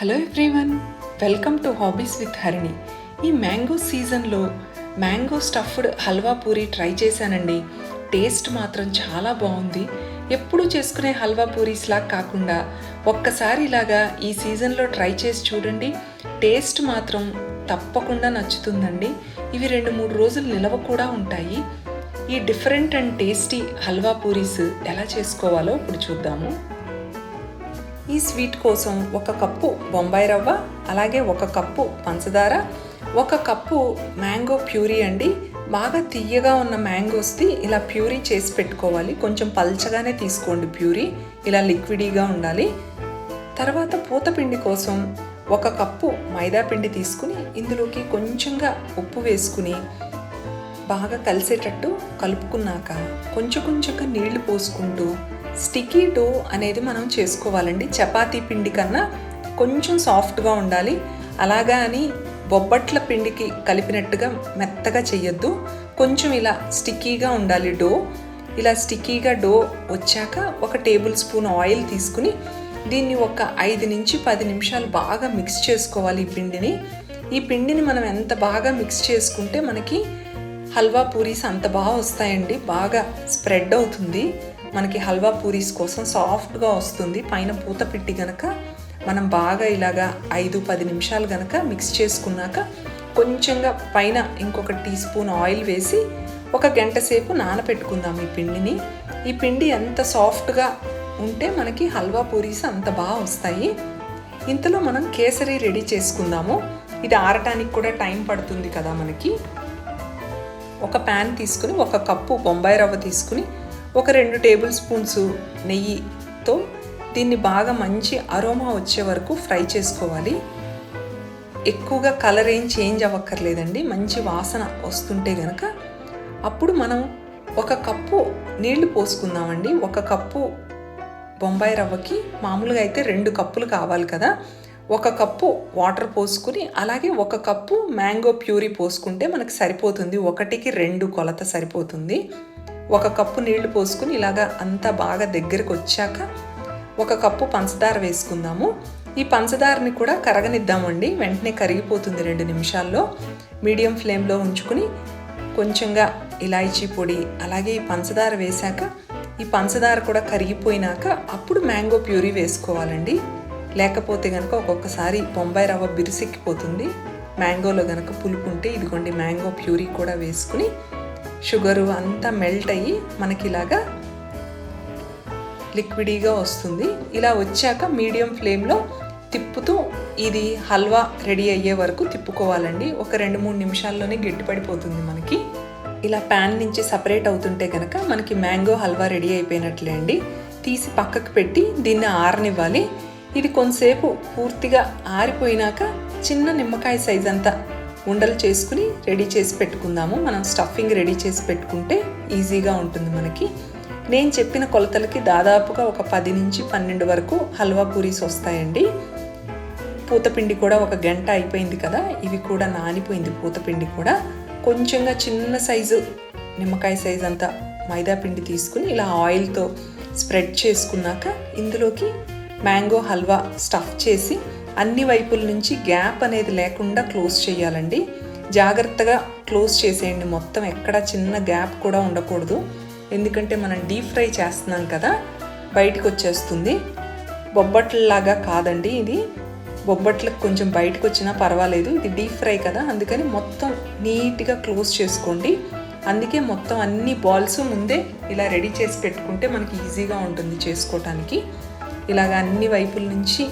Hello everyone welcome to Hobbies with Harini ఈ mango సీజన్లో mango stuffed halwa puri try చేశానండి. Taste మాత్రం చాలా బాగుంది. ఎప్పుడు చేసుకునే హల్వా పూరీస్లా కాకుండా ఒక్కసారి ఇలాగా ఈ సీజన్లో ట్రై చేసి చూడండి. టేస్ట్ మాత్రం తప్పకుండా నచ్చుతుందండి. ఇవి రెండు మూడు రోజులు నిలవ కూడా ఉంటాయి. ఈ different and tasty halwa puris ఎలా చేసుకోవాలో ఇప్పుడు చూద్దాము. ఈ స్వీట్ కోసం ఒక కప్పు బొంబాయి రవ్వ అలాగే ఒక కప్పు పంచదార ఒక కప్పు మ్యాంగో ప్యూరీ అండి. బాగా తియ్యగా ఉన్న మ్యాంగోస్ది ఇలా ప్యూరీ చేసి పెట్టుకోవాలి. కొంచెం పల్చగానే తీసుకోండి ప్యూరీ. ఇలా లిక్విడీగా ఉండాలి. తర్వాత పూతపిండి కోసం ఒక కప్పు మైదా పిండి తీసుకుని ఇందులోకి కొంచెంగా ఉప్పు వేసుకుని బాగా కలిసేటట్టు కలుపుకున్నాక కొంచెం కొంచెంగా నీళ్ళు పోసుకుంటూ స్టికీ డో అనేది మనం చేసుకోవాలండి. చపాతీ పిండి కన్నా కొంచెం సాఫ్ట్గా ఉండాలి. అలాగా అని బొబ్బట్ల పిండికి కలిపినట్టుగా మెత్తగా చేయొద్దు కొంచెం ఇలా స్టిక్కీగా ఉండాలి డో. ఇలా స్టిక్కీగా డో వచ్చాక ఒక టేబుల్ స్పూన్ ఆయిల్ తీసుకుని దీన్ని ఒక ఐదు నుంచి పది నిమిషాలు బాగా మిక్స్ చేసుకోవాలి ఈ పిండిని. ఈ పిండిని మనం ఎంత బాగా మిక్స్ చేసుకుంటే మనకి హల్వా పూరీస్ అంత బాగా వస్తాయండి. బాగా స్ప్రెడ్ అవుతుంది. మనకి హల్వా పూరీస్ కోసం సాఫ్ట్గా వస్తుంది. పైన పూత పెట్టి గనక మనం బాగా ఇలాగా ఐదు పది నిమిషాలు గనక మిక్స్ చేసుకున్నాక కొంచెంగా పైన ఇంకొక టీ స్పూన్ ఆయిల్ వేసి ఒక గంట సేపు నానపెట్టుకుందాం ఈ పిండిని. ఈ పిండి ఎంత సాఫ్ట్గా ఉంటే మనకి హల్వా పూరీస్ అంత బాగా వస్తాయి. ఇంతలో మనం కేసరి రెడీ చేసుకుందాము. ఇది ఆరటానికి కూడా టైం పడుతుంది కదా మనకి. ఒక ప్యాన్ తీసుకుని ఒక కప్పు బొంబాయి రవ్వ తీసుకుని ఒక రెండు టేబుల్ స్పూన్స్ నెయ్యితో దీన్ని బాగా మంచి అరోమా వచ్చే వరకు ఫ్రై చేసుకోవాలి. ఎక్కువగా కలర్ ఏం చేంజ్ అవ్వక్కర్లేదండి. మంచి వాసన వస్తుంటే గనక అప్పుడు మనం ఒక కప్పు నీళ్ళు పోసుకుందామండి. ఒక కప్పు బొంబాయి రవ్వకి మామూలుగా అయితే రెండు కప్పులు కావాలి కదా. ఒక కప్పు వాటర్ పోసుకుని అలాగే ఒక కప్పు మ్యాంగో ప్యూరీ పోసుకుంటే మనకు సరిపోతుంది. ఒకటికి రెండు కొలత సరిపోతుంది. ఒక కప్పు నీళ్ళు పోసుకుని ఇలాగా అంతా బాగా దగ్గరకు వచ్చాక ఒక కప్పు పంచదార వేసుకుందాము. ఈ పంచదారని కూడా కరగనిద్దామండి. వెంటనే కరిగిపోతుంది రెండు నిమిషాల్లో. మీడియం ఫ్లేమ్లో ఉంచుకుని కొంచెంగా ఇలాయచీ పొడి అలాగే ఈ పంచదార వేశాక ఈ పంచదార కూడా కరిగిపోయినాక అప్పుడు మ్యాంగో ప్యూరీ వేసుకోవాలండి. లేకపోతే కనుక ఒక్కొక్కసారి బొంబాయి రవ్వ బిరుసెక్కిపోతుంది. మ్యాంగోలో కనుక పులుపు ఉంటే ఇదిగోండి మ్యాంగో ప్యూరీ కూడా వేసుకుని షుగరు అంతా మెల్ట్ అయ్యి మనకి ఇలాగా లిక్విడీగా వస్తుంది. ఇలా వచ్చాక మీడియం ఫ్లేమ్లో తిప్పుతూ ఇది హల్వా రెడీ అయ్యే వరకు తిప్పుకోవాలండి. ఒక రెండు మూడు నిమిషాల్లోనే గట్టిపడిపోతుంది మనకి. ఇలా ప్యాన్ నుంచి సపరేట్ అవుతుంటే కనుక మనకి మ్యాంగో హల్వా రెడీ అయిపోయినట్లే అండి. తీసి పక్కకు పెట్టి దీన్ని ఆరనివ్వాలి. ఇది కొంతసేపు పూర్తిగా ఆరిపోయినాక చిన్న నిమ్మకాయ సైజ్ అంతా ఉండలు చేసుకుని రెడీ చేసి పెట్టుకుందాము. మనం స్టఫింగ్ రెడీ చేసి పెట్టుకుంటే ఈజీగా ఉంటుంది మనకి. నేను చెప్పిన కొలతలకి దాదాపుగా ఒక పది నుంచి పన్నెండు వరకు హల్వా పూరీస్ వస్తాయండి. పూతపిండి కూడా ఒక గంట అయిపోయింది కదా ఇవి కూడా నానిపోయింది పూతపిండి కూడా. కొంచెంగా చిన్న సైజు నిమ్మకాయ సైజ్ అంతా మైదా పిండి తీసుకుని ఇలా ఆయిల్తో స్ప్రెడ్ చేసుకున్నాక ఇందులోకి మ్యాంగో హల్వా స్టఫ్ చేసి అన్ని వైపుల నుంచి గ్యాప్ అనేది లేకుండా క్లోజ్ చేయాలండి. జాగ్రత్తగా క్లోజ్ చేసేయండి. మొత్తం ఎక్కడ చిన్న గ్యాప్ కూడా ఉండకూడదు. ఎందుకంటే మనం డీప్ ఫ్రై చేస్తున్నాం కదా బయటకు వచ్చేస్తుంది. బొబ్బట్లలాగా కాదండి ఇది. బొబ్బట్లకు కొంచెం బయటకు వచ్చినా పర్వాలేదు. ఇది డీప్ ఫ్రై కదా అందుకని మొత్తం నీట్గా క్లోజ్ చేసుకోండి. అందుకే మొత్తం అన్ని బాల్స్ ముందే ఇలా రెడీ చేసి పెట్టుకుంటే మనకి ఈజీగా ఉంటుంది చేసుకోవటానికి ఇలాగ అన్ని వైపుల నుంచి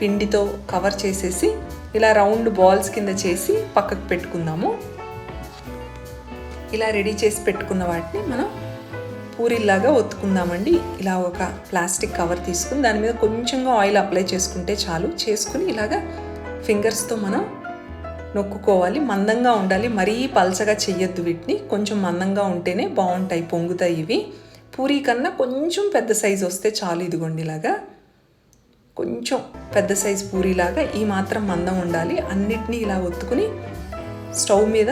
పిండితో కవర్ చేసేసి ఇలా రౌండ్ బాల్స్ కింద చేసి పక్కకు పెట్టుకుందాము. ఇలా రెడీ చేసి పెట్టుకున్న వాటిని మనం పూరిలాగా ఒత్తుకుందామండి. ఇలా ఒక ప్లాస్టిక్ కవర్ తీసుకుని దాని మీద కొంచెంగా ఆయిల్ అప్లై చేసుకుంటే చాలు. చేసుకుని ఇలాగా ఫింగర్స్తో మనం నొక్కుకోవాలి. మందంగా ఉండాలి. మరీ పల్చగా చెయ్యొద్దు వీటిని. కొంచెం మందంగా ఉంటేనే బాగుంటాయి పొంగుతాయి ఇవి. పూరీ కన్నా కొంచెం పెద్ద సైజు వస్తే చాలు ఇదిగోండి ఇలాగా. కొంచెం పెద్ద సైజు పూరీలాగా ఈ మాత్రం మందం ఉండాలి. అన్నిటినీ ఇలా ఒత్తుకుని స్టవ్ మీద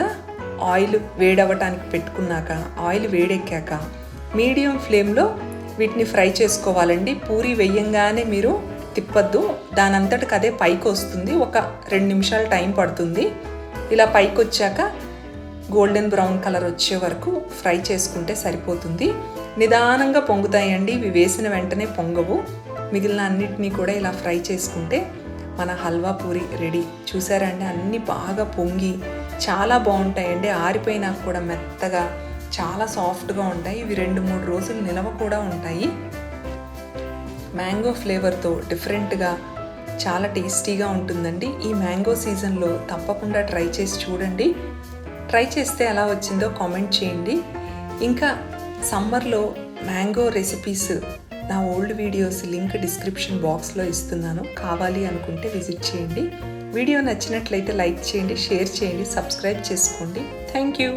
ఆయిల్ వేడవటానికి పెట్టుకున్నాక ఆయిల్ వేడెక్కాక మీడియం ఫ్లేమ్లో వీటిని ఫ్రై చేసుకోవాలండి. పూరి వేయంగానే మీరు తిప్పద్దు. దాని అంతటికి అదే పైకి వస్తుంది. ఒక రెండు నిమిషాలు టైం పడుతుంది. ఇలా పైకి వచ్చాక గోల్డెన్ బ్రౌన్ కలర్ వచ్చే వరకు ఫ్రై చేసుకుంటే సరిపోతుంది. నిదానంగా పొంగుతాయండి. ఇవి వేసిన వెంటనే పొంగవు. మిగిలిన అన్నిటినీ కూడా ఇలా ఫ్రై చేసుకుంటే మన హల్వా పూరి రెడీ. చూసారండి? అన్నీ బాగా పొంగి చాలా బాగుంటాయండి. ఆరిపోయినా కూడా మెత్తగా చాలా సాఫ్ట్గా ఉంటాయి. ఇవి రెండు మూడు రోజులు నిలవ కూడా ఉంటాయి. మ్యాంగో ఫ్లేవర్తో డిఫరెంట్గా చాలా టేస్టీగా ఉంటుందండి. ఈ మ్యాంగో సీజన్లో తప్పకుండా ట్రై చేసి చూడండి. ట్రై చేస్తే ఎలా వచ్చిందో కామెంట్ చేయండి. ఇంకా సమ్మర్లో మ్యాంగో రెసిపీస్ నా ఓల్డ్ వీడియోస్ లింక్ డిస్క్రిప్షన్ బాక్స్లో ఇస్తున్నాను. కావాలి అనుకుంటే విజిట్ చేయండి. వీడియో నచ్చినట్లయితే లైక్ చేయండి షేర్ చేయండి సబ్స్క్రైబ్ చేసుకోండి. Thank you.